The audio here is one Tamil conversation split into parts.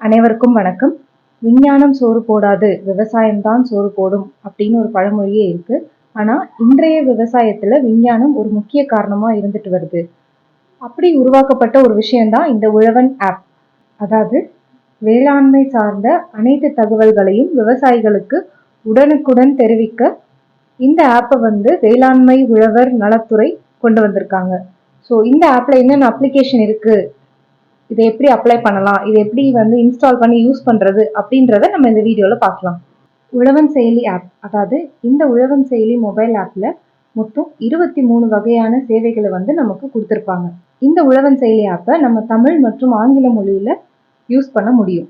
அனைவருக்கும் வணக்கம். விஞ்ஞானம் சோறு போடாது விவசாயம்தான் சோறு போடும் அப்படின்னு ஒரு பழமொழியே இருக்கு. ஆனா இன்றைய விவசாயத்துல விஞ்ஞானம் ஒரு முக்கிய காரணமா இருந்துட்டு வருது. அப்படி உருவாக்கப்பட்ட ஒரு விஷயம்தான் இந்த உழவன் ஆப் அதாவது வேளாண்மை சார்ந்த அனைத்து தகவல்களையும் விவசாயிகளுக்கு உடனுக்குடன் தெரிவிக்க இந்த ஆப்பை வந்து வேளாண்மை உழவர் நலத்துறை கொண்டு வந்திருக்காங்க. ஸோ இந்த ஆப்பில் என்னென்ன அப்ளிகேஷன் இருக்குது இதை எப்படி அப்ளை பண்ணலாம்? இதை எப்படி வந்து இன்ஸ்டால் பண்ணி யூஸ் பண்ணுறது அப்படின்றத நம்ம இந்த வீடியோவில் பார்க்கலாம். உழவன் செயலி ஆப் அதாவது இந்த உழவன் செயலி மொபைல் ஆப்பில் மொத்தம் இருபத்தி மூணு வகையான சேவைகளை வந்து நமக்கு கொடுத்துருப்பாங்க. இந்த உழவன் செயலி ஆப்பை நம்ம தமிழ் மற்றும் ஆங்கில மொழியில் யூஸ் பண்ண முடியும்.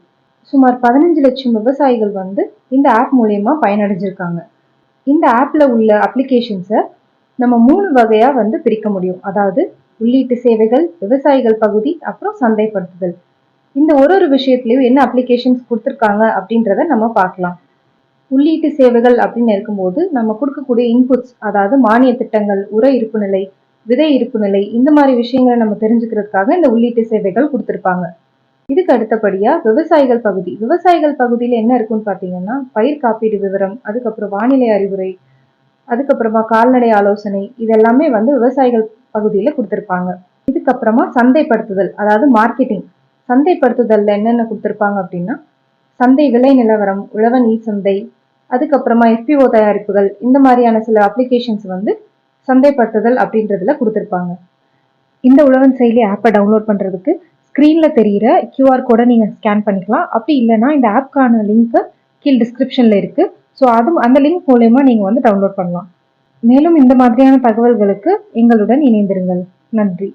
சுமார் பதினஞ்சு லட்சம் விவசாயிகள் வந்து இந்த ஆப் மூலயமா பயனடைஞ்சிருக்காங்க. இந்த ஆப்பில் உள்ள அப்ளிகேஷன்ஸை நம்ம மூணு வகையாக வந்து பிரிக்க முடியும். அதாவது உள்ளீட்டு சேவைகள் விவசாயிகள் பகுதி அப்புறம் சந்தைப்படுத்துதல். இந்த ஒரு ஒரு விஷயத்துலையும் என்ன அப்ளிகேஷன்ஸ் கொடுத்துருக்காங்க அப்படின்றத நம்ம பார்க்கலாம். உள்ளீட்டு சேவைகள் அப்படின்னு இருக்கும்போது நம்ம கொடுக்கக்கூடிய இன்புட்ஸ் அதாவது மானிய திட்டங்கள் உர இருப்பு நிலை விதை இருப்பு நிலை இந்த மாதிரி விஷயங்களை நம்ம தெரிஞ்சுக்கிறதுக்காக இந்த உள்ளீட்டு சேவைகள் கொடுத்துருப்பாங்க. இதுக்கு அடுத்தபடியா விவசாயிகள் பகுதி. விவசாயிகள் பகுதியில் என்ன இருக்குன்னு பார்த்தீங்கன்னா பயிர் காப்பீடு விவரம் அதுக்கப்புறம் வானிலை அறிவுரை அதுக்கப்புறமா கால்நடை ஆலோசனை இதெல்லாமே வந்து விவசாயிகள் பகுதியில் கொடுத்துருப்பாங்க. இதுக்கப்புறமா சந்தைப்படுத்துதல் அதாவது மார்க்கெட்டிங் சந்தைப்படுத்துதலில் என்னென்ன கொடுத்துருப்பாங்க அப்படின்னா சந்தை விலை நிலவரம் உழவன் இ சந்தை அதுக்கப்புறமா எஃபிஓ தயாரிப்புகள் இந்த மாதிரியான சில அப்ளிகேஷன்ஸ் வந்து சந்தைப்படுத்துதல் அப்படின்றதுல கொடுத்துருப்பாங்க. இந்த உழவன் செயலி ஆப்பை டவுன்லோட் பண்ணுறதுக்கு ஸ்க்ரீனில் தெரிகிற கியூஆர் கோடை நீங்கள் ஸ்கேன் பண்ணிக்கலாம். அப்படி இல்லைனா இந்த ஆப்க்கான லிங்க்கு கீழ் டிஸ்கிரிப்ஷனில் இருக்குது ஸோ அது அந்த லிங்க் மூலயமா நீங்கள் வந்து டவுன்லோட் பண்ணலாம். மேலும் இந்த மாதிரியான தகவல்களுக்கு எங்களுடன் இணைந்திருங்கள். நன்றி.